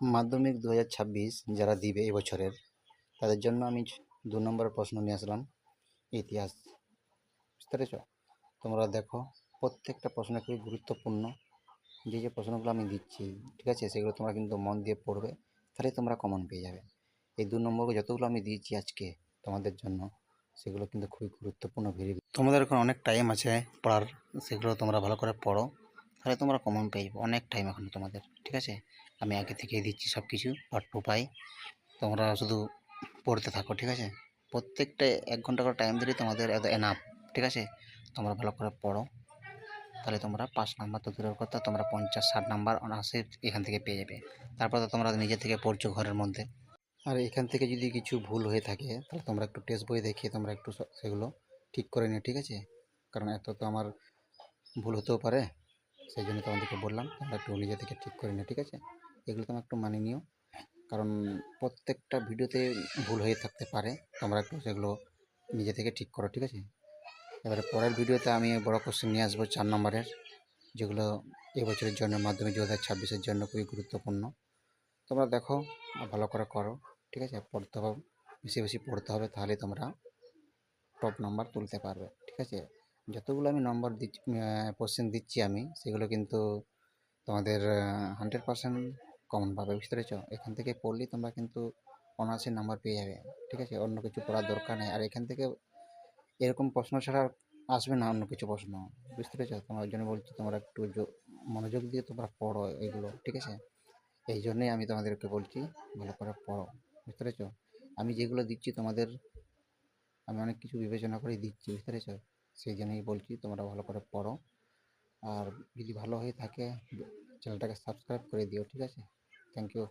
মাধ্যমিক দু হাজার ছাব্বিশ যারা দিবে এবছরের তাদের জন্য আমি দু নম্বরের প্রশ্ন নিয়ে আসলাম। ইতিহাস। বুঝতে পেরেছ? তোমরা দেখো, প্রত্যেকটা প্রশ্ন খুবই গুরুত্বপূর্ণ। যে যে প্রশ্নগুলো আমি দিচ্ছি, ঠিক আছে, সেগুলো তোমরা কিন্তু মন দিয়ে পড়বে তাহলে তোমরা কমন পেয়ে যাবে। এই দু নম্বরকে যতগুলো আমি দিয়েছি আজকে তোমাদের জন্য, সেগুলো কিন্তু খুবই গুরুত্বপূর্ণ ভেরি তোমাদের এখন অনেক টাইম আছে পড়ার, সেগুলো তোমরা ভালো করে পড়ো, তাহলে তোমরা কমন পেয়ে যাবে, অনেক টাইম এখন তোমাদের, ঠিক আছে? আমি আগে থেকেই দিচ্ছি সব কিছু পার্ট টু পাই। তোমরা শুধু পড়তে থাকো, ঠিক আছে? প্রত্যেকটা এক ঘণ্টা করে টাইম দিলে তোমাদের এনাফ ঠিক আছে? তোমরা ভালো করে পড়ো। তাহলে তোমরা পাঁচ নাম্বার তো দূরের কথা, তোমরা পঞ্চাশ, ষাট নাম্বার অনার্সে এখান থেকে পেয়ে যাবে। তারপর তো তোমরা নিজে থেকে পড়ছো ঘরের মধ্যে। আর এখান থেকে যদি কিছু ভুল হয়ে থাকে, তাহলে তোমরা একটু টেস্ট বই দেখে তোমরা একটু সেগুলো ঠিক করে নিও, ঠিক আছে? কারণ এত তো আমার ভুল হতেও পারে, সেই জন্য তোমাদেরকে বললাম, তোমরা একটু নিজে থেকে ঠিক করে নিও, ঠিক আছে? এগুলো তোমরা একটু মানে নিও। কারণ প্রত্যেকটা ভিডিওতে ভুল হয়ে থাকতে পারে। তোমরা একটু সেগুলো নিজে থেকে ঠিক করো, ঠিক আছে? এবারে পরের ভিডিওতে আমি বড় কোশ্চেন নিয়ে আসব চার নম্বরের, যেগুলো এবছরের জন্য মাধ্যমিক দু হাজার ছাব্বিশের জন্য খুবই গুরুত্বপূর্ণ। তোমরা দেখো ভালো করে করো, ঠিক আছে? পড়তে হবে, বেশি বেশি পড়তে হবে, তাহলে তোমরা টপ নাম্বার তুলতে পারবে, ঠিক আছে? যতগুলো আমি নম্বর দিচ্ছি কোশ্চেন দিচ্ছি আমি, সেগুলো কিন্তু তোমাদের হান্ড্রেড পার্সেন্ট কমন পাবে বুঝতে পেরেছ? এখান থেকে পড়লেই তোমরা কিন্তু অনার্সের নাম্বার পেয়ে যাবে, ঠিক আছে? অন্য কিছু পড়ার দরকার নেই। আর এখান থেকে এরকম প্রশ্ন ছাড়া আসবে না অন্য কিছু প্রশ্ন, বুঝতে পেরেছ? তোমার ওই জন্য বলছি, তোমরা একটু মনোযোগ দিয়ে তোমরা পড়ো এগুলো, ঠিক আছে? এই জন্যই আমি তোমাদেরকে বলছি, ভালো করে পড়ো, বুঝতে পেরেছ? আমি যেগুলো দিচ্ছি তোমাদের, আমি অনেক কিছু বিবেচনা করে দিচ্ছি, বুঝতে পেরেছ? সেই জন্যই বলছি, তোমরা ভালো করে পড়ো। আর যদি ভালো হয়ে থাকে, চ্যানেলটাকে সাবস্ক্রাইব করে দিও, ঠিক আছে? Thank you.